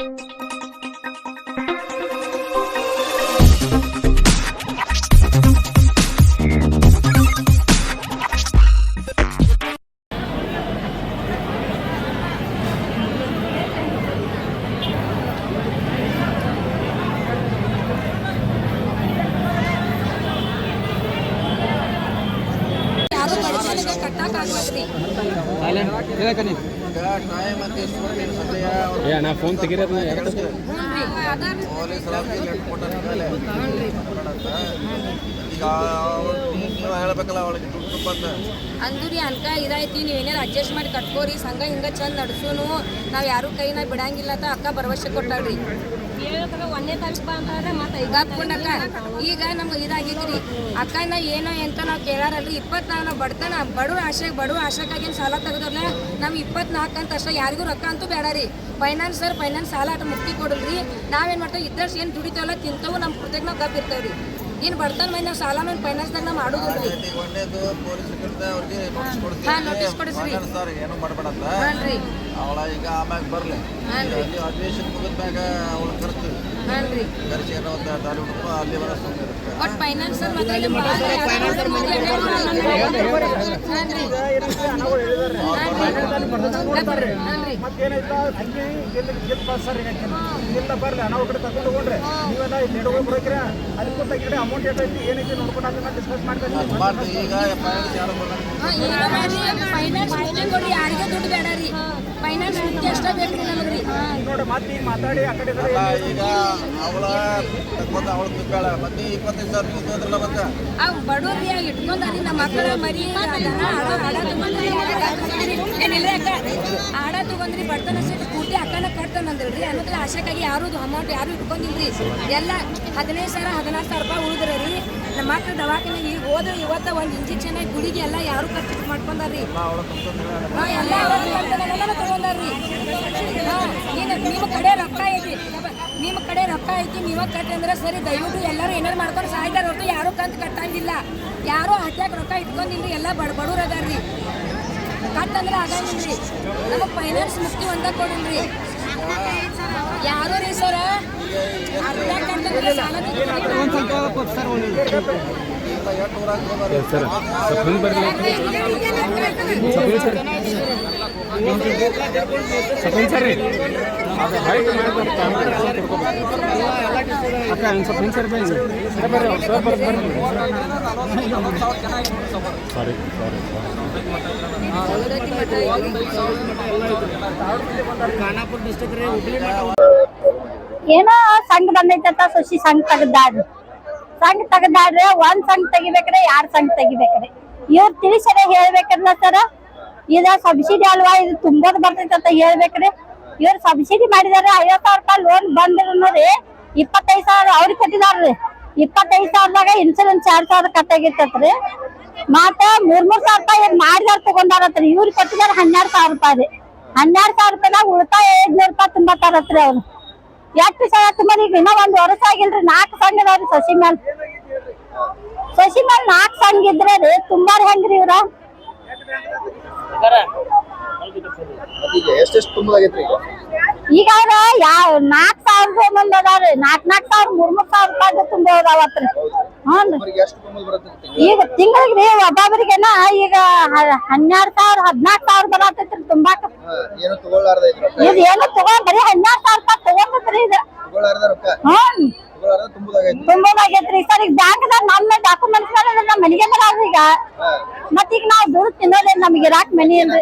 ಯಾರು ನಾ ಫೋನ್ ತೆಗಿರೋದು ಈಗ ನೀವು ಹೇಳ್ಬೇಕಲ್ಲ ಅವಳಿಗೆ ದುಡ್ಡು ಬಂದ ಅಂದ್ರಿ ಅನ್ಕ ಇದಾಯ್ತಿ ನೀವೇನಾರು ಅಡ್ಜಸ್ಟ್ ಮಾಡಿ ಕಟ್ಕೋರಿ ಸಂಘ ಹಿಂಗ ಚಂದ ನಡ್ಸೂನು ನಾವ್ ಯಾರು ಕೈನ ಬಿಡಂಗಿಲ್ಲ ಅಂತ ಅಕ್ಕ ಭರವಸೆ ಕೊಟ್ಟಾಳ್ರಿ. ಒಂದೇ ತಾರೀಕು ಬಾ ಅಂತಂದ್ರೆ ಮತ್ತೆ ಈಗ ಅಕ್ಕ ಈಗ ನಮ್ಗೆ ಇದಾಗೈತ್ರಿ. ಅಕ್ಕನ ಏನೋ ಅಂತ ನಾವು ಕೇಳಾರಲ್ರಿ ಇಪ್ಪತ್ನಾಲ್ಕು ನಾವು ಬಡತನ ಬಡವ ಆಶೆಗೆ ಬಡವ ಆಶೆಗಾಗಿ ಸಾಲ ತೆಗೆದ್ರಲ್ಲ ನಮ್ ಇಪ್ಪತ್ನಾಲ್ಕು ಅಂತ ಅಷ್ಟೇ ಯಾರಿಗೂ ರೊಕ್ಕ ಅಂತೂ ಬೇಡ ರೀ. ಫೈನಾನ್ಸರ್ ಫೈನಾನ್ಸ್ ಸಾಲ ಆಟ ಮುಕ್ತಿ ಕೊಡಲ್ರಿ. ನಾವೇನ್ ಮಾಡ್ತೇವೆ ಇದ್ದಷ್ಟು ಏನು ದುಡಿತಾವಲ್ಲ ತಿಂತವು ನಮ್ಮ ಕೃತ್ಯಕ್ಕೆ ನಾವು ಗಪ್ ಇರ್ತೇವ್ರಿ ಏನು ಬಡತನ ಮೈ ನಾವು ಸಾಲ ಮೇಲೆ ಫೈನಾನ್ಸ್ದಾಗ ನಾವು ಮಾಡೋದಿಲ್ರಿ. ರೀ ಹಾಂ ನೋಟಿಸ್ ಕೊಡಿಸ್ರಿ. ಅವಳ ಈಗ ಆಮ್ಯಾಗ ಬರಲಿ. ನೀವು ಅಲ್ಲಿ ಅಧಿವೇಶನ ಮುಗಿದ್ಮ್ಯಾಗ ಅವಳು ಕರ್ತೀವಿ. ಖರ್ಚು ಕರೆಸಿ ಏನೋ ಒಂದು ದಾರಿ ಹುಡುಕು ಅಲ್ಲಿ ಬರೋ ಸುಮ್ಮನೆ ಇರುತ್ತೆ. ಬಟ್ ಫೈನಾನ್ಸರ್ ಮತ್ತೆ ಇಲ್ಲಿ ಬರ್ಲಿ ನಾವು ಕಡೆ ತಗೊಂಡು ಹೋಗ್ರಿ ನೀವೆಲ್ಲ ಇಲ್ಲಿ ನಡುವೆ ಬರೋಕ್ರ ಅದಕ್ಕೂ ತಗ್ಗಿಡೆ ಅಮೌಂಟ್ ಏನೈತಿ ನೋಡ್ಕೊಂಡು ಅದನ್ನ ಡಿಸ್ಕಸ್ ಮಾಡ್ಬೇಕು ಈಗ ಫೈನಾನ್ಸ್ ಯಾರು ಫೈನಾನ್ಸ್ ಯಾರಿಗೆ ದುಡ್ಡು ಬೇಡ ರೀ. ಫೈನಾನ್ಸ್ ಬೇಕು ಅಷ್ಟೇ ಬೇಕು ನಮಗ್ರಿ? ನೋಡಿ ಮತ್ತೆ ಈಗ ಅವಳ ಮತ್ತೆ ಇಪ್ಪತ್ತೈದು ಸಾವಿರ ನೀವು ಮತ್ತೆ? ಅವ್ ಬಡವ್ರಿ ಇಟ್ಕೊಂಡಾರಿ ನಮ್ಮ ಮಕ್ಕಳ ಮರಿ ಆಡ ತಗೊಂಡ್ರಿ. ಪೂರ್ತಿ ಅಕ್ಕನ ಕಟ್ತಾನಂದ್ರಿ ಅನ್ನೋದ್ರ ಆಶಕ್ಕಾಗಿ ಯಾರು ಅಮೌಂಟ್ ಯಾರು ಇಟ್ಕೊಂಡಿಲ್ರಿ? ಎಲ್ಲ ಹದಿನೈದು ಸಾವಿರ ಹದಿನಾರು ಸಾವಿರ ರೂಪಾಯಿ ಉಳಿದ್ರ ನಮ್ಮ ಮಕ್ಕಳು ದವಾಖಾನೆಗೆ ಈಗ ಹೋದ್ರೆ ಇವತ್ತ ಒಂದು ಇಂಜೆಕ್ಷನ್ ಗುಳಿಗೆ ಎಲ್ಲ ಯಾರು ಖರ್ಚು ಮಾಡ್ಕೊಂಡಾರ್ರಿ? ಎಲ್ಲ ತಗೊಂಡಾರ್ರಿ. ಈಗ ನಿಮ್ಮ ಕಡೆ ರೊಕ್ಕ ಐತಿ. ನಿಮ್ಮ ಕಡೆ ರೊಕ್ಕ ಐತಿ ನೀವ ಕಟ್ಟಿ ಅಂದ್ರೆ ಸರಿ ದಯವಿಟ್ಟು ಎಲ್ಲರೂ ಏನಾರು ಮಾಡ್ಕೊಂಡು ಸಾಯ್ತಾರ ಹೊರತು ಯಾರು ಕಂತು ಕಟ್ಟಂಗಿಲ್ಲ. ಯಾರು ಹಟ್ಯಾಕ ರೊಕ್ಕ ಇಟ್ಕೊಂಡಿಲ್ರಿ ಎಲ್ಲ ಬಡ ಬಡವ್ರು ಅದಾರ್ರಿ. ಕಟ್ಟಂದ್ರೆ ಆಗಂಗಿಲ್ರಿ. ನಮಗೆ ಫೈನಾನ್ಸ್ ಮುಕ್ತಿ ಒಂದ ಕೊಡಿಲ್ರಿ. ಯಾರು ರೀ ಸರ? ಸರ್ ಕಟ್ಟಂದ್ರೆ ಸಾಲ ಸರ್ ಮಾಡ್ಬೇಕು ಅಕ್ಕ ಒಂದು ಸ್ವಲ್ಪ ಬರ್ರಿ ಏನೋ ಸಂಘ ಬಂದೈತಂತ ಸುಶಿ ಸಂಘ ತೆಗ್ದಾಡ್ರಿ ಸಂಘ ತೆಗ್ದಾಡ್ರೆ ಒಂದ್ ಸಂಘ ತೆಗಿಬೇಕ್ರೆ ಎರಡ್ ಸಂಘ ತೆಗಿಬೇಕ್ರಿ? ಇವ್ರು ತಿಳಿಸರೆ ಹೇಳ್ಬೇಕಲ್ಲ ಸರ. ಇದ ಸಬ್ಸಿಡಿ ಅಲ್ವಾ? ಇದು ತುಂಬೋದ್ ಬರ್ತೈತೆ ಅಂತ ಹೇಳ್ಬೇಕ್ರಿ. ಇವ್ರು ಸಬ್ಸಿಡಿ ಮಾಡಿದಾರೆ ಐವತ್ತು ಸಾವಿರ ರೂಪಾಯಿ ಲೋನ್ ಬಂದ್ರು ನೋಡಿ ಇಪ್ಪತ್ತೈದು ಸಾವಿರ ಅವ್ರಿಗೆ ಕೊಟ್ಟಿದಾರ್ರಿ ಇಪ್ಪತ್ತೈದು ಸಾವಿರದಾಗ ಇನ್ಸೂರೆನ್ಸ್ ಎರಡ್ ಸಾವಿರ ಕಟ್ಟಾಗಿರ್ತತ್ರಿ ಮತ್ತ ಮೂರ್ ಮೂರ್ ಸಾವಿರ ರೂಪಾಯಿ ಮಾಡಿದಾರ ತಗೊಂಡಾರತ್ರಿ. ಇವ್ರಿಗೆ ಕೊಟ್ಟಿದಾರ ಹನ್ನೆರಡ್ ಸಾವಿರ ರೂಪಾಯಿ. ರೀ ಹನ್ನೆರಡ್ ಸಾವಿರ ರೂಪಾಯಿದಾಗ ಉಳಿತಾಯ ಐದ್ನೂರ್ ರೂಪಾಯಿ ತುಂಬತ್ತಾರತ್ರಿ ಅವ್ರು. ಎಷ್ಟು ಸಲ ತುಂಬರಿ ಈಗ ಇನ್ನೂ ಒಂದ್ ವರ್ಷ ಆಗಿಲ್ರಿ. ನಾಲ್ಕು ಸಂಘ ಅದಾವ್ರಿ ಸಸಿ ಮ್ಯಾಲ. ಸಸಿ ಮ್ಯಾಲ ನಾಲ್ಕು ಸಂಘ ಇದ್ರೆ ರೀ ತುಂಬಾರಿ ಹೆಂಗ್ರಿ ಇವ್ರ? ಈಗ ಎಷ್ಟೆಷ್ಟು ತುಂಬದಾಗೈತ್ರಿ ಈಗ? ಈಗ ಅವ್ರ ಯಾವ ನಾಲ್ಕ್ ಸಾವಿರದ ಮಂದಿ ಅದಾವ್ರಿ. ನಾಲ್ಕ್ ನಾಲ್ಕ್ ಸಾವಿರ ಮೂರ್ ಮೂರ್ ಸಾವಿರ ರೂಪಾಯಿ ತುಂಬ ಹೋದಾವತ್ರಿ ಹ್ಞೂ ಅವ್ರಿಗೆ ಎಷ್ಟು ತುಂಬ ಬರುತ್ತೆ ಈಗ ತಿಂಗಳಿಗೆ? ರೀ ಒಬ್ಬೊಬ್ರಿಗೆನ ಈಗ ಹನ್ನೆರಡು ಹನ್ನೆರಡ್ ಸಾವಿರ ಹದಿನಾಲ್ಕು ಸಾವಿರ ಬರತೈತ್ರಿ ತುಂಬಾಕ. ಏನು ತಗೊಳ್ಳಾರ್ದ ಇದು ಏನು ತಗೊಂಡ್ ಬರೀ ಹನ್ನೆರಡು ಸಾವಿರ ರೂಪಾಯಿ ತಗೊಂಡ್ರಿ ಇದು ತಗೊಳ್ಳಾರ್ದ ರೊಕ್ಕ? ಹ್ಞೂ ತುಂಬದಾಗೈತ್ರಿ. ಸರ್ ಈಗ ಬ್ಯಾಂಕ್ದಾಗ ನಮ್ಮ ಡಾಕ್ಯುಮೆಂಟ್ಸ್ ನಮ್ಮ ಮನೆಗೆ ಬರಾವ್ರಿ ಈಗ. ಮತ್ ಈಗ ನಾವ್ ದುಡ್ಡು ತಿನ್ನೋದೇ ನಮ್ಗೆ ಇರಾಕ್ ಮನಿ ಎಲ್ಲೋ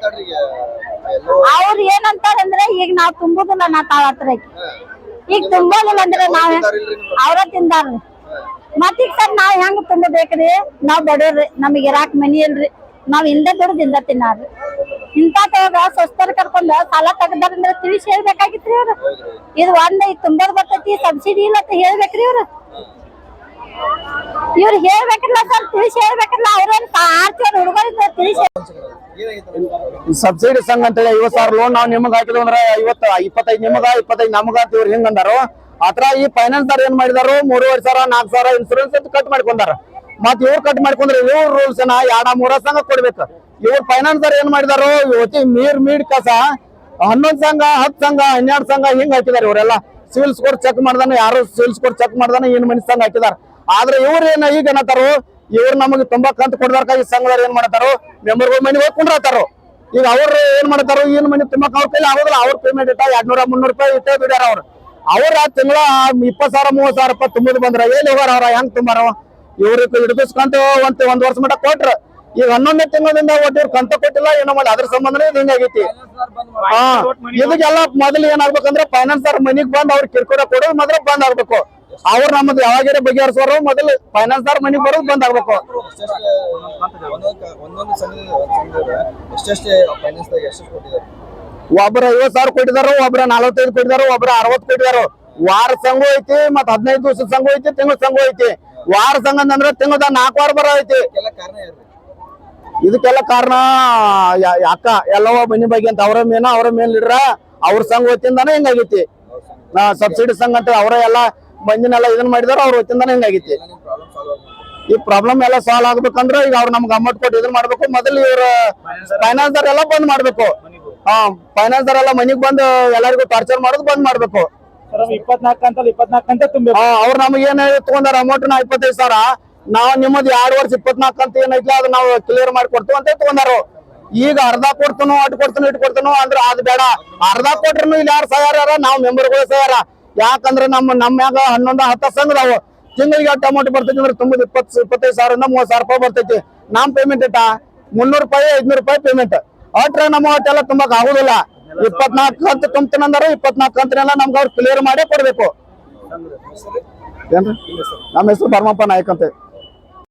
ಅವ್ರ ಏನಂತಾರಂದ್ರೆ ಈಗ ನಾವ್ ತುಂಬುದಿಲ್ಲ ನಾ ತಾವತ್ರ ಈಗ. ತುಂಬೋದಿಲ್ಲ ಅಂದ್ರೆ ನಾವ್ ಅವ್ರ ತಿಂದಾರ್ರಿ. ಮತ್ ಈಗ ಸರ್ ನಾವ್ ಹೆಂಗ್ ತುಂಬಬೇಕ್ರಿ? ನಾವ್ ಬಡವ್ರಿ ನಮಗ್ ಇರಾಕ್ ಮನಿ ಇಲ್ರಿ. ನಾವ್ ಹಿಂದೆ ದುಡ್ದಿಂದ ತಿನ್ನಾರ್ರಿ. ಇಂತ ಸ್ವಸ್ಥರ ಕರ್ಕೊಂಡ ಸಾಲ ತೆಗ್ದಾರಂದ್ರೆ ತಿಳಿಸಿ ಹೇಳ್ಬೇಕಾಗಿತ್ರಿ ಅವ್ರ. ಇದು ಒಂದ್ ಇದು ತುಂಬೋದ್ ಬರ್ತೈತಿ, ಸಬ್ಸಿಡಿ ಇಲ್ಲ ಅಂತ ಹೇಳ್ಬೇಕ್ರಿ ಇವ್ರು. ಇವ್ರು ಹೇಳ್ಬೇಕಲ್ಲ ಸರ್, ತಿಳಿಸಿ ಹೇಳ್ಬೇಕಲ್ಲ, ಅವ್ರೇನ್ ಆರ್ತಿ ಹುಡುಗರಿಂದ ತಿಳಿಸಿ ಸಬ್ಸಿಡಿ ಸಂಘ ಅಂತೇಳಿ ಐವತ್ ಸಾವಿರ ಲೋನ್ ನಾವ್ ನಿಮಗ್ ಹಾಕಿದ್ವಿ ಅಂದ್ರ ಐವತ್ತ, ಇಪ್ಪತ್ತೈದು ನಿಮಗ, ಇಪ್ಪತ್ತೈದು ನಮಗ ಅಂತ ಇವ್ರು ಹಿಂಗ್ ಅಂದಾರು. ಆತರ ಈ ಫೈನಾನ್ಸ್ ಏನ್ ಮಾಡಿದಾರು? ಮೂರುವರೆ ಸಾವಿರ, ನಾಲ್ಕು ಸಾವಿರ ಇನ್ಸೂರೆನ್ಸ್ ಅಂತ ಕಟ್ ಮಾಡ್ಕೊಂಡಾರ. ಮತ್ ಇವ್ರು ಕಟ್ ಮಾಡ್ಕೊಂಡ್ರೆ ಇವ್ರ ರೂಲ್ಸ್ನ ಎರಡ, ಮೂರ ಸಂಘ ಕೊಡ್ಬೇಕು. ಇವ್ರು ಫೈನಾನ್ಸರ್ ಏನು ಏನ್ ಮಾಡಿದಾರೋ, ಇವತ್ತಿ ಮೀರ್ ಮೀಡ್ ಕಸ, ಹನ್ನೊಂದ್ ಸಂಘ ಹತ್ ಸಂಘ, ಹನ್ನೆರಡು ಸಂಘ ಹಿಂಗ್ ಹಾಕಿದಾರೆ ಇವರೆಲ್ಲ. ಸಿವಿಲ್ ಸ್ಕೋರ್ ಚೆಕ್ ಮಾಡ್ದಾನ, ಯಾರು ಸಿವಿಲ್ ಸ್ಕೋರ್ ಚೆಕ್ ಮಾಡ್ದಾನ, ಏನ್ ಮನಿ ಸಂಘ ಹಾಕಿದಾರ. ಆದ್ರೆ ಇವ್ರ ಏನ ಈಗ ಏನತ್ತಾರು ಇವ್ರು ನಮಗೆ ತುಂಬಾ ಕಂತು ಈ ಸಂಘದವ್ರು ಏನ್ ಮೆಂಬರ್ ಮೆಂಬರ್ಗಳ ಮನೆ ಹೋಗಿ ಕುಂಡ್ರತಾರೋ ಈಗ ಅವ್ರು ಏನ್ ಮಾಡ್ತಾರೋ ಏನ್ ಮನಿ ತುಂಬಾ ಅವ್ರ ಕೈಲಿ ಆಗೋದಿಲ್ಲ, ಅವ್ರ ಪೇಮೆಂಟ್ ಇಟ್ಟ ಎರಡ್ನೂರ, ಮುನ್ನೂರು ರೂಪಾಯಿ ಇಟ್ಟೇ ಬಿಡ್ಯಾರ ಅವ್ರು. ಅವ್ರ ತಿಂಗಳ ಇಪ್ಪತ್ ಸಾವಿರ ಮೂವತ್ ಸಾವಿರ ರೂಪಾಯಿ ತುಂಬುದು ಬಂದ್ರ ಎಲ್ಲಿ ಹೋಗಾರ ಅವ್ರ, ಹೆಂಗ್ ತುಂಬಾರ ಇವ್ರಿಗೆ ಹಿಡಿಸ್ಕೊಂತ ಒಂದ್ ಒಂದ್ ವರ್ಷ ಮಟ್ಟ ಕೊಟ್ರ. ಈಗ ಹನ್ನೊಂದನೇ ತಿಂಗಳಿಂದ ಒಟ್ಟು ಇವ್ರು ಕಂತ ಕೊಟ್ಟಿಲ್ಲ ಏನೋ ಮಾಡಿ ಅದ್ರ ಸಂಬಂಧನೇ ಇದು ಹಿಂಗಾಗೈತಿ ಹಾ ಇದಕ್ಕೆಲ್ಲ ಮೊದಲು ಏನಾಗ್ಬೇಕಂದ್ರೆ ಫೈನಾನ್ಸರ್ ಮನಿಗ್ ಬಂದ್ ಅವ್ರ ಕಿರ್ಕೋಡ ಕೊಡೋದು ಮೊದಲು ಬಂದ್ ಆಗ್ಬೇಕು. ಅವ್ರು ನಮ್ಮದು ಯಾವಾಗಾರ ಬಗೆಹರಿಸೋರು ಮೊದಲು ಫೈನಾನ್ಸ್ ಅವ್ರ ಮನಿಗ್ ಬರೋದು ಬಂದ್ ಆಗ್ಬೇಕು. ಒಬ್ರ ಐವತ್ ಸಾವಿರ ಕೊಟ್ಟಿದಾರ ಒಬ್ರ ನಲವತ್ತೈದು ಕೊಟ್ಟಿದಾರ ಒಬ್ರ ಅರವತ್ ಕೊಟ್ಟಿದಾರ ವಾರ ಸಂಘ ಐತಿ ಮತ್ ಹದಿನೈದು ದಿವಸದ ಸಂಘ ಐತಿ ತಿಂಗಳ ಸಂಘ ಐತಿ. ವಾರ ಸಂಘ ಅಂದ್ರೆ ತಿಂಗಳದ ನಾಲ್ಕು ವಾರ ಬರೋ ಐತಿ. ಇದಕ್ಕೆಲ್ಲ ಕಾರಣ ಅಕ್ಕ ಎಲ್ಲವ ಮನಿ ಬಗ್ಗೆ ಅಂತ ಅವರ ಮೇನ ಅವರ ಮೇಲ್ ಇಡ್ರ ಅವ್ರ ಸಂಘ ಹೊತ್ತಿಂದಾನೆ ಹಿಂಗಾಗೈತಿ ಸಬ್ಸಿಡಿ ಸಂಘ. ಅಂತ ಅವರ ಎಲ್ಲ ಮಂದಿನೆಲ್ಲ ಇದನ್ನ ಮಾಡಿದಾರ ಅವ್ರ ಹೊತ್ತಿಂದಾನೆ ಹಿಂಗಾಗೈತಿ ಈ ಪ್ರಾಬ್ಲಮ್ ಎಲ್ಲ ಸಾಲ್ವ್ ಆಗ್ಬೇಕಂದ್ರೆ ಈಗ ಅವ್ರು ನಮ್ಗೆ ಅಮೌಂಟ್ ಕೊಟ್ಟು ಇದನ್ನ ಮಾಡ್ಬೇಕು ಮೊದಲು ಇವ್ರ ಫೈನಾನ್ಸರ್ ಎಲ್ಲ ಬಂದ್ ಮಾಡ್ಬೇಕು. ಹಾ ಫೈನಾನ್ಸರ್ ಎಲ್ಲ ಮನಿಗ್ ಬಂದು ಎಲ್ಲರಿಗೂ ಟಾರ್ಚರ್ ಮಾಡೋದು ಬಂದ್ ಮಾಡ್ಬೇಕು. ಇಪ್ಪತ್ನಾಲ್ಕು ಅಂತಲ್ಲ ಇಪ್ಪತ್ನಾಲ್ಕು ಹಾ, ಅವ್ರು ನಮಗೆ ಏನ್ ತಗೊಂಡಾರ ಅಮೌಂಟ್ ನಾ ಇಪ್ಪತ್ತೈದು ಸಾವಿರ. ನಾವ್ ನಿಮ್ಮದು ಎರಡು ವರ್ಷ ಇಪ್ಪತ್ನಾಲ್ಕು ಅಂತ ಏನೈತಿ ಅದು ನಾವು ಕ್ಲಿಯರ್ ಮಾಡಿ ಕೊಡ್ತೀವಿ ಅಂತ ತಗೊಂಡಾರು ಈಗ ಅರ್ಧ ಕೊಡ್ತೇನೋ ಅಟ್ ಕೊಡ್ತಾನು ಇಟ್ ಕೊಡ್ತಾನು ಅಂದ್ರೆ ಅದು ಬೇಡ. ಅರ್ಧ ಕೊಟ್ರು ಇಲ್ಲಿ ಯಾರು ಸಹಾರ ನಾವು ಮೆಂಬರ್ಗಳು ಸಹಾರ ಯಾಕಂದ್ರೆ ನಮ್ಮ ನಮ್ಮ ಮ್ಯಾಗ ಹನ್ನೊಂದು, ಹತ್ತು ಸಂಘದಾವು ತಿಂಗಳಿಗೆ ಎಷ್ಟು ಅಮೌಂಟ್ ಬರ್ತೈತಿ ಅಂದ್ರೆ ತುಂಬ ಇಪ್ಪತ್ತು, ಇಪ್ಪತ್ತೈದು ಸಾವಿರದಿಂದ ಮೂವತ್ತು ಸಾವಿರ ರೂಪಾಯಿ ಬರ್ತೈತಿ. ನಮ್ಮ ಪೇಮೆಂಟ್ ಇಟ್ಟ ಮುನ್ನೂರು ರೂಪಾಯಿ, ಐದ್ನೂರು ರೂಪಾಯಿ ಪೇಮೆಂಟ್ ಅಟ್ರೆ ನಮ್ಮ ಒಟ್ಟೆಲ್ಲ ತುಂಬಕ್ ಆಗುದಿಲ್ಲ. ಇಪ್ಪತ್ನಾಲ್ಕು ಕುಂತಿನ ಅಂದ್ರೆ ಇಪ್ಪತ್ನಾಲ್ಕು ಕಂತನೆಲ್ಲ ನಮ್ಗೆ ಅವ್ರು ಕ್ಲಿಯರ್ ಮಾಡೇ ಕೊಡ್ಬೇಕು. ಏನ್ರಿ? ನಮ್ಮ ಹೆಸರು ಬರ್ಮಪ್ಪ ನಾಯಕ್ ಅಂತ